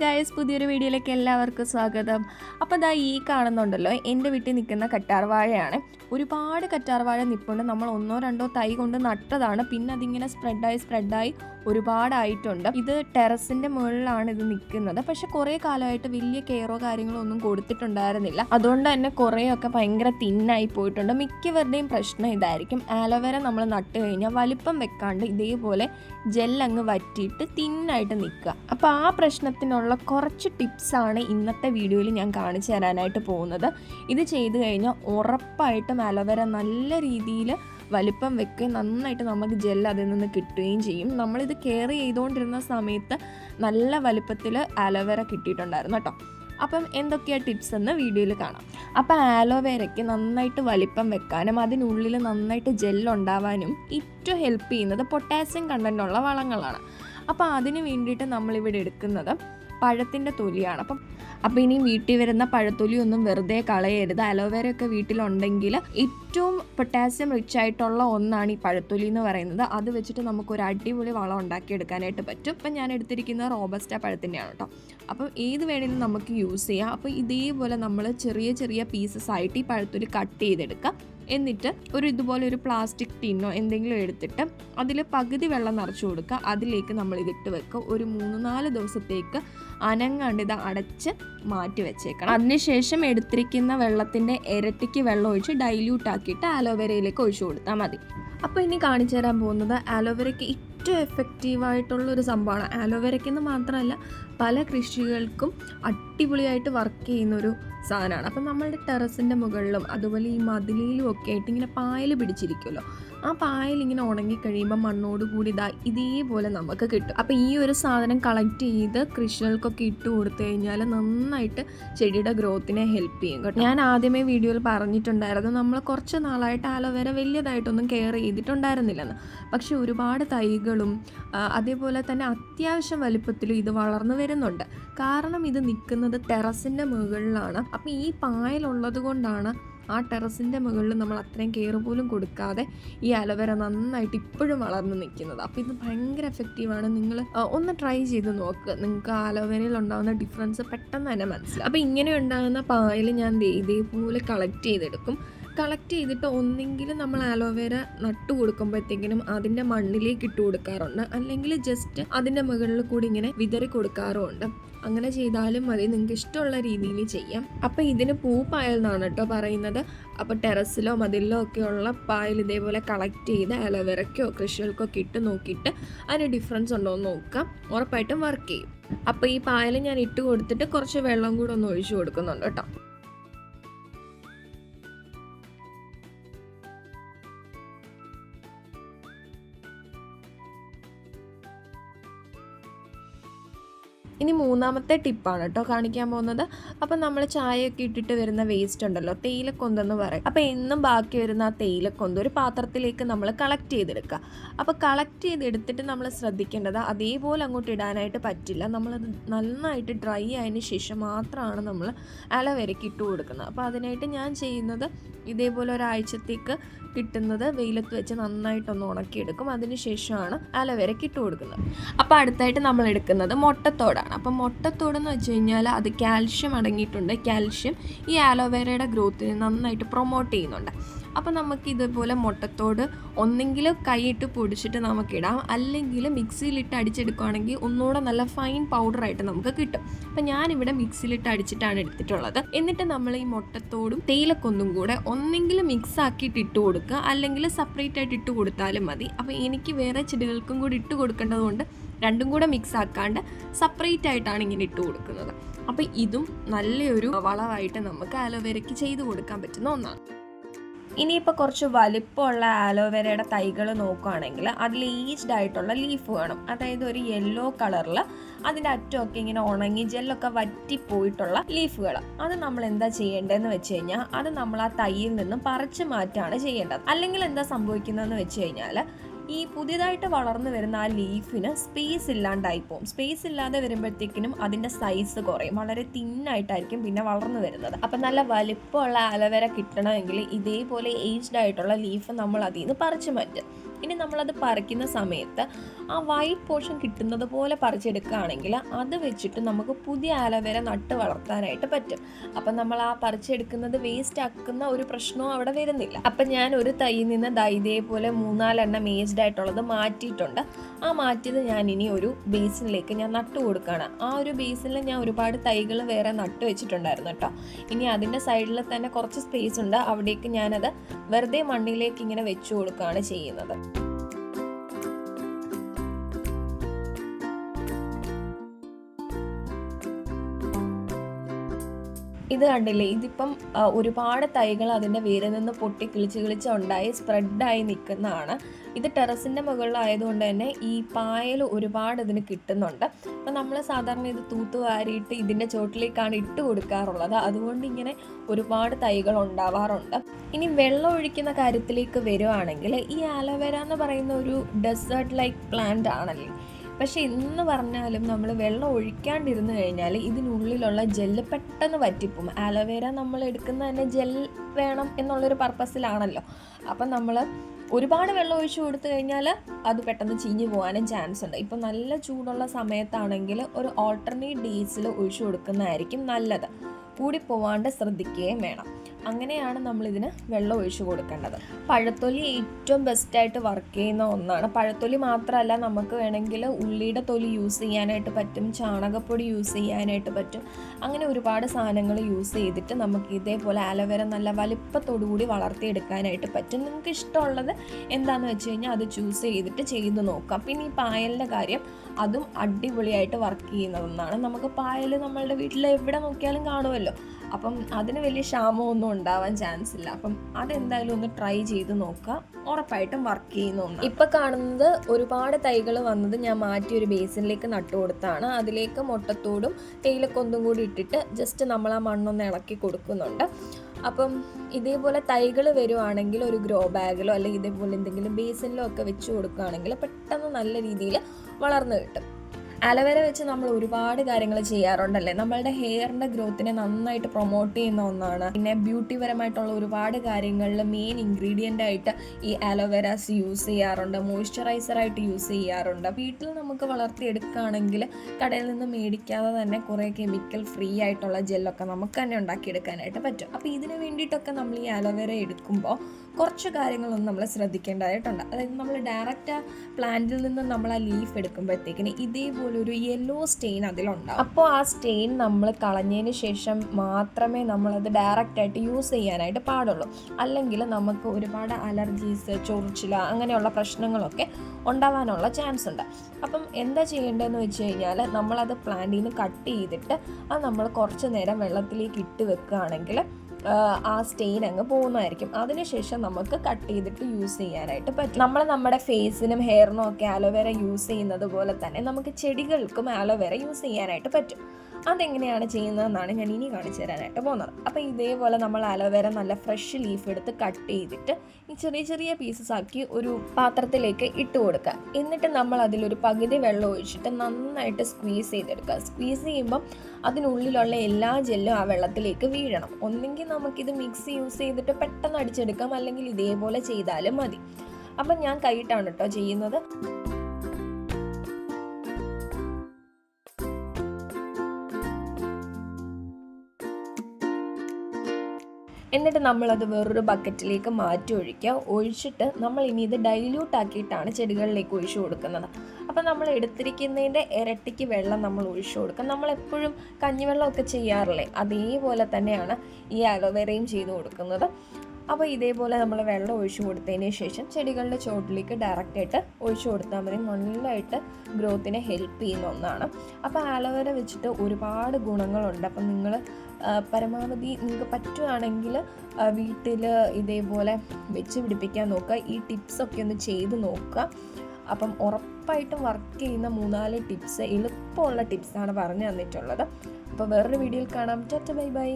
Guys പുതിയൊരു വീഡിയോയിലേക്ക് എല്ലാവർക്കും സ്വാഗതം. അപ്പോൾ ദാ ഈ കാണുന്നുണ്ടല്ലോ എന്റെ വീട്ടിൽ നിൽക്കുന്ന കറ്റാർ വാഴയാണ് ഒരുപാട് കറ്റാർ വാഴ നിൽപ്പുണ്ട് നമ്മൾ ഒന്നോ രണ്ടോ തൈ കൊണ്ട് നട്ടതാണ്. പിന്നെ അതിങ്ങനെ സ്പ്രെഡായി സ്പ്രെഡായി ഒരുപാടായിട്ടുണ്ട്. ഇത് ടെറസിന്റെ മുകളിലാണ് ഇത് നിൽക്കുന്നത്. പക്ഷെ കുറേ കാലമായിട്ട് വലിയ കെയറോ കാര്യങ്ങളോ ഒന്നും കൊടുത്തിട്ടുണ്ടായിരുന്നില്ല. അതുകൊണ്ട് തന്നെ കുറേയൊക്കെ ഭയങ്കര തിന്നായി പോയിട്ടുണ്ട്. മിക്കവരുടെയും പ്രശ്നം ഇതായിരിക്കും. ആലോവേര നമ്മൾ നട്ട് കഴിഞ്ഞാൽ വലിപ്പം വെക്കാണ്ട് ഇതേപോലെ ജെല്ലങ്ങ് വറ്റിയിട്ട് തിന്നായിട്ട് നിൽക്കുക. അപ്പോൾ ആ പ്രശ്നത്തിനുള്ള കുറച്ച് ടിപ്സാണ് ഇന്നത്തെ വീഡിയോയിൽ ഞാൻ കാണിച്ചു തരാനായിട്ട് പോകുന്നത്. ഇത് ചെയ്തു കഴിഞ്ഞാൽ ഉറപ്പായിട്ടും അലോവേര നല്ല രീതിയിൽ വലിപ്പം വെക്കുകയും നന്നായിട്ട് നമുക്ക് ജെൽ അതിൽ നിന്ന് കിട്ടുകയും ചെയ്യും. നമ്മളിത് കെയർ ചെയ്തുകൊണ്ടിരുന്ന സമയത്ത് നല്ല വലിപ്പത്തിൽ അലോവേര കിട്ടിയിട്ടുണ്ടായിരുന്നു കേട്ടോ. അപ്പം എന്തൊക്കെയാണ് ടിപ്സ് എന്ന് വീഡിയോയിൽ കാണാം. അപ്പം ആലോവേരയ്ക്ക് നന്നായിട്ട് വലിപ്പം വെക്കാനും അതിനുള്ളിൽ നന്നായിട്ട് ജെല്ലുണ്ടാവാനും ഏറ്റവും ഹെൽപ്പ് ചെയ്യുന്നത് പൊട്ടാസ്യം കണ്ടന്റുള്ള വളങ്ങളാണ്. അപ്പോൾ അതിന് വേണ്ടിയിട്ട് നമ്മളിവിടെ എടുക്കുന്നത് പഴത്തിന്റെ തൊലിയാണ്. അപ്പം അപ്പോൾ ഇനി വീട്ടിൽ വരുന്ന പഴത്തൊലി ഒന്നും വെറുതെ കളയരുത്. അലോവേര ഒക്കെ വീട്ടിലുണ്ടെങ്കിൽ ഏറ്റവും പൊട്ടാസ്യം റിച്ച് ആയിട്ടുള്ള ഒന്നാണ് ഈ പഴത്തൊലി എന്ന് പറയുന്നത്. അത് വെച്ചിട്ട് നമുക്ക് ഒരു അടിപൊളി വളം ഉണ്ടാക്കിയെടുക്കാനായിട്ട് പറ്റും. ഇപ്പം ഞാൻ എടുത്തിരിക്കുന്നത് റോബസ്റ്റ പഴത്തിന്റെയാണ് കേട്ടോ അപ്പം ഏത് വേണേലും നമുക്ക് യൂസ് ചെയ്യാം. അപ്പോൾ ഇതേപോലെ നമ്മൾ ചെറിയ ചെറിയ പീസസ് ആയിട്ട് ഈ പഴത്തൊലി കട്ട് ചെയ്തെടുക്കുക എന്നിട്ട് ഒരു ഇതുപോലെ ഒരു പ്ലാസ്റ്റിക് ടിന്നോ എന്തെങ്കിലും എടുത്തിട്ട് അതിൽ പകുതി വെള്ളം നിറച്ചു കൊടുക്കുക. അതിലേക്ക് നമ്മൾ ഇതിട്ട് വെക്കുക. ഒരു മൂന്ന് നാല് ദിവസത്തേക്ക് അനങ്ങാണ്ട് ഇത് അടച്ച് മാറ്റി വെച്ചേക്കണം. അതിനുശേഷം എടുത്തിരിക്കുന്ന വെള്ളത്തിന്റെ ഇരട്ടിക്ക് വെള്ളം ഒഴിച്ച് ഡൈല്യൂട്ട് ആക്കിയിട്ട് ആലോവേരയിലേക്ക് ഒഴിച്ചു കൊടുത്താൽ മതി. അപ്പോൾ ഇനി കാണിച്ചു തരാൻ പോകുന്നത് ആലോവേരയ്ക്ക് ഏറ്റവും എഫക്റ്റീവായിട്ടുള്ള ഒരു സംഭവമാണ്. ആലോവേരയ്ക്കെന്ന് മാത്രമല്ല പല കൃഷികൾക്കും അടിപൊളിയായിട്ട് വർക്ക് ചെയ്യുന്ന ഒരു സാധനമാണ്. അപ്പം നമ്മളുടെ ടെറസിന്റെ മുകളിലും അതുപോലെ ഈ മതിലിലും ഒക്കെ ആയിട്ട് ഇങ്ങനെ പായൽ പിടിച്ചിരിക്കുമല്ലോ. ആ പായൽ ഇങ്ങനെ ഉണങ്ങി കഴിയുമ്പോൾ മണ്ണോട് കൂടി ഇതാ ഇതേപോലെ നമുക്ക് കിട്ടും. അപ്പോൾ ഈ ഒരു സാധനം കളക്ട് ചെയ്ത് കൃഷികൾക്കൊക്കെ ഇട്ട് കൊടുത്തു കഴിഞ്ഞാൽ നന്നായിട്ട് ചെടിയുടെ ഗ്രോത്തിനെ ഹെൽപ്പ് ചെയ്യും കേട്ടോ. ഞാൻ ആദ്യമേ വീഡിയോയിൽ പറഞ്ഞിട്ടുണ്ടായിരുന്നു നമ്മൾ കുറച്ച് നാളായിട്ട് ആലോവേര വലിയതായിട്ടൊന്നും കെയർ ചെയ്തിട്ടുണ്ടായിരുന്നില്ലെന്ന്. പക്ഷെ ഒരുപാട് തൈകളും അതേപോലെ തന്നെ അത്യാവശ്യം വലുപ്പത്തിലും ഇത് വളർന്നു വരുന്നുണ്ട്. കാരണം ഇത് നിൽക്കുന്നത് ടെറസിന്റെ മുകളിലാണ്. അപ്പോൾ ഈ പായലുള്ളത് കൊണ്ടാണ് ആ ടെറസിന്റെ മുകളിൽ നമ്മൾ അത്രയും കെയർ പോലും കൊടുക്കാതെ ഈ അലോവേര നന്നായിട്ട് ഇപ്പോഴും വളർന്ന് നിൽക്കുന്നത്. അപ്പോൾ ഇത് ഭയങ്കര എഫക്റ്റീവാണ് നിങ്ങൾ ഒന്ന് ട്രൈ ചെയ്ത് നോക്ക്. നിങ്ങൾക്ക് അലോവേരയിൽ ഉണ്ടാകുന്ന ഡിഫറൻസ് പെട്ടെന്ന് തന്നെ മനസ്സിലാവും. അപ്പോൾ ഇങ്ങനെ ഉണ്ടാകുന്ന പായൽ ഞാൻ ഇതേപോലെ കളക്ട് ചെയ്തെടുക്കും. കളക്ട് ചെയ്തിട്ട് ഒന്നെങ്കിലും നമ്മൾ ആലോവേര നട്ടു കൊടുക്കുമ്പോഴത്തേക്കിനും അതിന്റെ മണ്ണിലേക്ക് ഇട്ട് കൊടുക്കാറുണ്ട്. അല്ലെങ്കിൽ ജസ്റ്റ് അതിന്റെ മുകളിൽ കൂടി ഇങ്ങനെ വിതറി കൊടുക്കാറുമുണ്ട്. അങ്ങനെ ചെയ്താലും മതി. നിങ്ങൾക്ക് ഇഷ്ടമുള്ള രീതിയിൽ ചെയ്യാം. അപ്പോൾ ഇതിന് പൂ പായൽ എന്നാണ് കേട്ടോ പറയുന്നത്. അപ്പോൾ ടെറസിലോ മതിലിലോ ഒക്കെയുള്ള പായൽ ഇതേപോലെ കളക്ട് ചെയ്ത് അലോവേരയ്ക്കോ കൃഷികൾക്കോ ഇട്ട് നോക്കിയിട്ട് അതിന് ഡിഫറൻസ് ഉണ്ടോ എന്ന് നോക്കാം. ഉറപ്പായിട്ടും വർക്ക് ചെയ്യും. അപ്പോൾ ഈ പായൽ ഞാൻ ഇട്ട് കൊടുത്തിട്ട് കുറച്ച് വെള്ളം കൂടെ ഒന്ന് ഒഴിച്ചു കൊടുക്കുന്നുണ്ട് കേട്ടോ. ഇനി മൂന്നാമത്തെ ടിപ്പാണ് കേട്ടോ കാണിക്കാൻ പോകുന്നത്. അപ്പം നമ്മൾ ചായയൊക്കെ ഇട്ടിട്ട് വരുന്ന വേസ്റ്റ് ഉണ്ടല്ലോ തേയിലക്കൊന്തെന്ന് പറയും. അപ്പം എന്നും ബാക്കി വരുന്ന ആ തേയിലക്കൊന്ത് ഒരു പാത്രത്തിലേക്ക് നമ്മൾ കളക്ട് ചെയ്തെടുക്കുക അപ്പോൾ കളക്ട് ചെയ്തെടുത്തിട്ട് നമ്മൾ ശ്രദ്ധിക്കേണ്ടത് അതേപോലെ അങ്ങോട്ട് ഇടാനായിട്ട് പറ്റില്ല. നമ്മളത് നന്നായിട്ട് ഡ്രൈ ആയതിന് ശേഷം മാത്രമാണ് നമ്മൾ അലവരയ്ക്ക് ഇട്ട് കൊടുക്കുന്നത്. അപ്പോൾ അതിനായിട്ട് ഞാൻ ചെയ്യുന്നത് ഇതേപോലെ ഒരാഴ്ചത്തേക്ക് കിട്ടുന്നത് വെയിലത്ത് വെച്ച് നന്നായിട്ടൊന്ന് ഉണക്കിയെടുക്കും. അതിന് ശേഷമാണ് അലവരയ്ക്ക് ഇട്ട് കൊടുക്കുന്നത്. അപ്പോൾ അടുത്തായിട്ട് നമ്മൾ എടുക്കുന്നത് മുട്ടത്തോടാണ്. അപ്പം മുട്ടത്തോട് എന്ന് വെച്ച് കഴിഞ്ഞാൽ അത് കാൽഷ്യം അടങ്ങിയിട്ടുണ്ട്. കാൽഷ്യം ഈ ആലോവേരയുടെ ഗ്രോത്തിനെ നന്നായിട്ട് പ്രൊമോട്ട് ചെയ്യുന്നുണ്ട്. അപ്പോൾ നമുക്ക് ഇതുപോലെ മുട്ടത്തോട് ഒന്നെങ്കിൽ കൈയിട്ട് പൊടിച്ചിട്ട് നമുക്കിടാം അല്ലെങ്കിൽ മിക്സിയിലിട്ട് അടിച്ചെടുക്കുകയാണെങ്കിൽ ഒന്നുകൂടെ നല്ല ഫൈൻ പൗഡറായിട്ട് നമുക്ക് കിട്ടും. അപ്പം ഞാനിവിടെ മിക്സിയിലിട്ട് അടിച്ചിട്ടാണ് എടുത്തിട്ടുള്ളത്. എന്നിട്ട് നമ്മൾ ഈ മുട്ടത്തോടും തേയിലക്കൊന്നും കൂടെ ഒന്നെങ്കിൽ മിക്സ് ആക്കിയിട്ട് ഇട്ട് കൊടുക്കുക. അല്ലെങ്കിൽ സെപ്പറേറ്റ് ആയിട്ട് ഇട്ട് കൊടുത്താലും മതി. അപ്പോൾ എനിക്ക് വേറെ ചെടികൾക്കും കൂടി ഇട്ട് കൊടുക്കേണ്ടതുകൊണ്ട് രണ്ടും കൂടെ മിക്സ് ആക്കാണ്ട് സെപ്പറേറ്റ് ആയിട്ടാണ് ഇങ്ങനെ ഇട്ട് കൊടുക്കുന്നത്. അപ്പോൾ ഇതും നല്ലൊരു വളമായിട്ട് നമുക്ക് അലോവേരയ്ക്ക് ചെയ്ത് കൊടുക്കാൻ പറ്റുന്ന ഒന്നാണ്. ഇനിയിപ്പോൾ കുറച്ച് വലിപ്പമുള്ള ആലോവേരയുടെ തൈകൾ നോക്കുകയാണെങ്കിൽ അതിൽ ഈച്ച്ഡ് ആയിട്ടുള്ള ലീഫ് വേണം. അതായത് ഒരു യെല്ലോ കളറിൽ അതിന്റെ അറ്റമൊക്കെ ഇങ്ങനെ ഉണങ്ങി ജെല്ലൊക്കെ വറ്റിപ്പോയിട്ടുള്ള ലീഫുകൾ അത് നമ്മൾ എന്താ ചെയ്യേണ്ടതെന്ന് വെച്ച് കഴിഞ്ഞാൽ അത് നമ്മൾ ആ തൈയിൽ നിന്നും പറിച്ചു മാറ്റാണ് ചെയ്യേണ്ടത്. അല്ലെങ്കിൽ എന്താ സംഭവിക്കുന്നതെന്ന് വെച്ച് കഴിഞ്ഞാൽ ഈ പുതിയതായിട്ട് വളർന്നു വരുന്ന ആ ലീഫിന് സ്പേസ് ഇല്ലാണ്ടായി പോകും സ്പേസ് ഇല്ലാതെ വരുമ്പോഴത്തേക്കിനും അതിന്റെ സൈസ് കുറയും. വളരെ തിന്നായിട്ടായിരിക്കും പിന്നെ വളർന്നു വരുന്നത്. അപ്പം നല്ല വലിപ്പമുള്ള അലവേര കിട്ടണമെങ്കിൽ ഇതേപോലെ ഏജ്ഡ് ആയിട്ടുള്ള ലീഫ് നമ്മൾ അതിൽ നിന്ന് പറിച്ചു മാറ്റും ഇനി നമ്മളത് പറിക്കുന്ന സമയത്ത് ആ വൈറ്റ് പോർഷൻ കിട്ടുന്നത് പോലെ പറിച്ചെടുക്കുകയാണെങ്കിൽ അത് വെച്ചിട്ട് നമുക്ക് പുതിയ ആലോവേര നട്ട് വളർത്താനായിട്ട് പറ്റും. അപ്പം നമ്മൾ ആ പറിച്ചെടുക്കുന്നത് വേസ്റ്റ് ആക്കുന്ന ഒരു പ്രശ്നവും അവിടെ വരുന്നില്ല. അപ്പം ഞാൻ ഒരു തൈയിൽ നിന്ന് ദാ ഇതേപോലെ മൂന്നാലെണ്ണം ഏജ്ഡ് ആയിട്ടുള്ളത് മാറ്റിയിട്ടുണ്ട്. ആ മാറ്റിയത് ഞാൻ ഇനി ഒരു ബേസിനിലേക്ക് ഞാൻ നട്ടു കൊടുക്കുകയാണ്. ആ ഒരു ബേസിനിൽ ഞാൻ ഒരുപാട് തൈകൾ വേറെ നട്ട് വെച്ചിട്ടുണ്ടായിരുന്നു കേട്ടോ. ഇനി അതിന്റെ സൈഡിൽ തന്നെ കുറച്ച് സ്പേസ് ഉണ്ട്. അവിടേക്ക് ഞാനത് വെറുതെ മണ്ണിലേക്ക് ഇങ്ങനെ വെച്ചു കൊടുക്കുകയാണ് ചെയ്യുന്നത്. ഇത് കണ്ടില്ലേ? ഇതിപ്പം ഒരുപാട് തൈകൾ അതിന്റെ വേരിൽ നിന്ന് പൊട്ടി കിളിച്ച് കിളിച്ച് ഉണ്ടായി സ്പ്രെഡായി നിൽക്കുന്നതാണ്. ഇത് ടെറസിന്റെ മുകളിലായതുകൊണ്ട് തന്നെ ഈ പായൽ ഒരുപാട് ഇതിന് കിട്ടുന്നുണ്ട്. അപ്പം നമ്മൾ സാധാരണ ഇത് തൂത്ത് വാരിയിട്ട് ഇതിന്റെ ചോട്ടിലേക്കാണ് ഇട്ട് കൊടുക്കാറുള്ളത്. അതുകൊണ്ട് ഇങ്ങനെ ഒരുപാട് തൈകൾ ഉണ്ടാവാറുണ്ട്. ഇനി വെള്ളം ഒഴിക്കുന്ന കാര്യത്തിലേക്ക് വരുവാണെങ്കിൽ ഈ ആലോവേര എന്ന് പറയുന്ന ഒരു ഡെസേർട്ട് ലൈക്ക് പ്ലാന്റ് ആണല്ലേ? പക്ഷേ ഇന്ന് പറഞ്ഞാലും നമ്മൾ വെള്ളം ഒഴിക്കാണ്ടിരുന്ന് കഴിഞ്ഞാൽ ഇതിനുള്ളിലുള്ള ജെല്ല് പെട്ടെന്ന് വറ്റിപ്പോകും ആലോവേര നമ്മൾ എടുക്കുന്ന തന്നെ ജെൽ വേണം എന്നുള്ളൊരു പർപ്പസിലാണല്ലോ അപ്പം നമ്മൾ ഒരുപാട് വെള്ളം ഒഴിച്ചു കൊടുത്തു കഴിഞ്ഞാൽ അത് പെട്ടെന്ന് ചീഞ്ഞു പോകാനും ചാൻസ് ഉണ്ട്. ഇപ്പം നല്ല ചൂടുള്ള സമയത്താണെങ്കിൽ ഒരു ഓൾട്ടർനേറ്റ് ഡേയ്സിൽ ഒഴിച്ചു കൊടുക്കുന്നതായിരിക്കും നല്ലത്. കൂടി പോവാണ്ട് ശ്രദ്ധിക്കുകയും വേണം. അങ്ങനെയാണ് നമ്മൾ നമ്മളിതിന് വെള്ളം ഒഴിച്ചു കൊടുക്കേണ്ടത്. പഴത്തൊലി ഏറ്റവും ബെസ്റ്റായിട്ട് വർക്ക് ചെയ്യുന്ന ഒന്നാണ്. പഴത്തൊലി മാത്രമല്ല നമുക്ക് വേണമെങ്കിൽ ഉള്ളിയുടെ തൊലി യൂസ് ചെയ്യാനായിട്ട് പറ്റും ചാണകപ്പൊടി യൂസ് ചെയ്യാനായിട്ട് പറ്റും. അങ്ങനെ ഒരുപാട് സാധനങ്ങൾ യൂസ് ചെയ്തിട്ട് നമുക്ക് ഇതേപോലെ ആലോവേര നല്ല വലിപ്പത്തോടു കൂടി വളർത്തിയെടുക്കാനായിട്ട് പറ്റും. നിങ്ങൾക്ക് ഇഷ്ടമുള്ളത് എന്താണെന്ന് വെച്ച് കഴിഞ്ഞാൽ അത് ചൂസ് ചെയ്തിട്ട് ചെയ്ത് നോക്കാം. പിന്നെ ഈ പായലിന്റെ കാര്യം അതും അടിപൊളിയായിട്ട് വർക്ക് ചെയ്യുന്ന ഒന്നാണ്. നമുക്ക് പായൽ നമ്മളുടെ വീട്ടിൽ എവിടെ നോക്കിയാലും കാണുമല്ലോ. അപ്പം അതിന് വലിയ ക്ഷാമമൊന്നും ഉണ്ടാവാൻ ചാൻസ് ഇല്ല. അപ്പം അതെന്തായാലും ഒന്ന് ട്രൈ ചെയ്ത് നോക്കുക. ഉറപ്പായിട്ടും വർക്ക് ചെയ്യുന്ന ഒന്ന് ഇപ്പം കാണുന്നത് ഒരുപാട് തൈകൾ വന്നത് ഞാൻ മാറ്റി ഒരു ബേസിനിലേക്ക് നട്ടു കൊടുത്താണ്. അതിലേക്ക് മുട്ടത്തോടും തേയിലക്കൊന്നും കൂടി ഇട്ടിട്ട് ജസ്റ്റ് നമ്മൾ ആ മണ്ണൊന്ന് ഇളക്കി കൊടുക്കുന്നുണ്ട്. അപ്പം ഇതേപോലെ തൈകൾ വരുവാണെങ്കിൽ ഒരു ഗ്രോ ബാഗിലോ അല്ലെങ്കിൽ ഇതേപോലെ എന്തെങ്കിലും ബേസിനിലോ ഒക്കെ വെച്ച് കൊടുക്കുകയാണെങ്കിൽ പെട്ടെന്ന് നല്ല രീതിയിൽ വളർന്നു കിട്ടും. അലവേര വെച്ച് നമ്മൾ ഒരുപാട് കാര്യങ്ങൾ ചെയ്യാറുണ്ടല്ലേ? നമ്മളുടെ ഹെയറിന്റെ ഗ്രോത്തിനെ നന്നായിട്ട് പ്രൊമോട്ട് ചെയ്യുന്ന ഒന്നാണ്. പിന്നെ ബ്യൂട്ടി പരമായിട്ടുള്ള ഒരുപാട് കാര്യങ്ങളിൽ മെയിൻ ഇൻഗ്രീഡിയന്റ് ആയിട്ട് ഈ അലോവേരാസ് യൂസ് ചെയ്യാറുണ്ട് മോയ്സ്ചറൈസർ ആയിട്ട് യൂസ് ചെയ്യാറുണ്ട്. വീട്ടിൽ നമുക്ക് വളർത്തിയെടുക്കുകയാണെങ്കിൽ കടയിൽ നിന്ന് മേടിക്കാതെ തന്നെ കുറേ കെമിക്കൽ ഫ്രീ ആയിട്ടുള്ള ജെല്ലൊക്കെ നമുക്ക് തന്നെ ഉണ്ടാക്കിയെടുക്കാനായിട്ട് പറ്റും. അപ്പോൾ ഇതിന് വേണ്ടിയിട്ടൊക്കെ നമ്മൾ ഈ അലോവേര എടുക്കുമ്പോൾ കുറച്ച് കാര്യങ്ങളൊന്നും നമ്മൾ ശ്രദ്ധിക്കേണ്ടതായിട്ടുണ്ട്. അതായത് നമ്മൾ ഡയറക്റ്റ് ആ പ്ലാന്റിൽ നിന്ന് നമ്മൾ ആ ലീഫ് എടുക്കുമ്പോഴത്തേക്കിന് ഇതേപോലെ ഒരു യെല്ലോ സ്റ്റെയിൻ അതിലുണ്ടാവും. അപ്പോൾ ആ സ്റ്റെയിൻ നമ്മൾ കളഞ്ഞതിന് ശേഷം മാത്രമേ നമ്മളത് ഡയറക്റ്റ് ആയിട്ട് യൂസ് ചെയ്യാനായിട്ട് പാടുള്ളൂ. അല്ലെങ്കിൽ നമുക്ക് ഒരുപാട് അലർജീസ് ചൊറിച്ചില അങ്ങനെയുള്ള പ്രശ്നങ്ങളൊക്കെ ഉണ്ടാവാനുള്ള ചാൻസ് ഉണ്ട്. അപ്പം എന്താ ചെയ്യേണ്ടതെന്ന് വെച്ച് കഴിഞ്ഞാൽ നമ്മളത് പ്ലാന്റിൽ നിന്ന് കട്ട് ചെയ്തിട്ട് അത് നമ്മൾ കുറച്ച് നേരം വെള്ളത്തിലേക്ക് ഇട്ട് വെക്കുകയാണെങ്കിൽ ആ സ്റ്റെയിൻ അങ്ങ് പോകുന്നതായിരിക്കും. അതിനുശേഷം നമുക്ക് കട്ട് ചെയ്തിട്ട് യൂസ് ചെയ്യാനായിട്ട് പറ്റും. നമ്മൾ നമ്മുടെ ഫേസിനും ഹെയറിനും ഒക്കെ ആലോവേര യൂസ് ചെയ്യുന്നത് പോലെ തന്നെ നമുക്ക് ചെടികൾക്കും ആലോവേര യൂസ് ചെയ്യാനായിട്ട് പറ്റും. അതെങ്ങനെയാണ് ചെയ്യുന്നതെന്നാണ് ഞാൻ ഇനി കാണിച്ചു തരാനായിട്ട് പോകുന്നത്. അപ്പോൾ ഇതേപോലെ നമ്മൾ അലോവേര നല്ല ഫ്രഷ് ലീഫ് എടുത്ത് കട്ട് ചെയ്തിട്ട് ഈ ചെറിയ ചെറിയ പീസസ് ആക്കി ഒരു പാത്രത്തിലേക്ക് ഇട്ട് കൊടുക്കുക. എന്നിട്ട് നമ്മൾ അതിലൊരു പകുതി വെള്ളം ഒഴിച്ചിട്ട് നന്നായിട്ട് സ്ക്വീസ് ചെയ്തെടുക്കുക. സ്ക്വീസ് ചെയ്യുമ്പം അതിനുള്ളിലുള്ള എല്ലാ ജെല്ലും ആ വെള്ളത്തിലേക്ക് വീഴണം. ഒന്നെങ്കിൽ നമുക്കിത് മിക്സ് യൂസ് ചെയ്തിട്ട് പെട്ടെന്ന് അടിച്ചെടുക്കാം. അല്ലെങ്കിൽ ഇതേപോലെ ചെയ്താലും മതി. അപ്പം ഞാൻ കൈയിട്ടാണ് കേട്ടോ ചെയ്യുന്നത്. എന്നിട്ട് നമ്മളത് വേറൊരു ബക്കറ്റിലേക്ക് മാറ്റി ഒഴിക്കുക. ഒഴിച്ചിട്ട് നമ്മൾ ഇനി ഇത് ഡൈല്യൂട്ട് ആക്കിയിട്ടാണ് ചെടികളിലേക്ക് ഒഴിച്ചു കൊടുക്കുന്നത്. അപ്പോൾ നമ്മൾ എടുത്തിരിക്കുന്നതിന്റെ ഇരട്ടിക്ക് വെള്ളം നമ്മൾ ഒഴിച്ചു കൊടുക്കുക നമ്മളെപ്പോഴും കഞ്ഞിവെള്ളമൊക്കെ ചെയ്യാറില്ലേ? അതേപോലെ തന്നെയാണ് ഈ അലോവേരയും ചെയ്ത് കൊടുക്കുന്നത്. അപ്പോൾ ഇതേപോലെ നമ്മൾ വെള്ളം ഒഴിച്ചു കൊടുത്തതിന് ശേഷം ചെടികളുടെ ചോട്ടിലേക്ക് ഡയറക്റ്റായിട്ട് ഒഴിച്ചു കൊടുത്താൽ മതി. നല്ലതായിട്ട് ഗ്രോത്തിനെ ഹെൽപ്പ് ചെയ്യുന്ന ഒന്നാണ്. അപ്പോൾ ആലോവേര വെച്ചിട്ട് ഒരുപാട് ഗുണങ്ങളുണ്ട്. അപ്പം നിങ്ങൾ പരമാവധി നിങ്ങൾക്ക് പറ്റുകയാണെങ്കിൽ വീട്ടിൽ ഇതേപോലെ വെച്ച് പിടിപ്പിക്കാൻ നോക്കുക. ഈ ടിപ്സൊക്കെ ഒന്ന് ചെയ്ത് നോക്കുക. അപ്പം ഉറപ്പായിട്ടും വർക്ക് ചെയ്യുന്ന മൂന്നാൽ ടിപ്സ് എളുപ്പമുള്ള ടിപ്സാണ് പറഞ്ഞു തന്നിട്ടുള്ളത്. അപ്പോൾ വേറൊരു വീഡിയോയിൽ കാണാം. Tata bye bye.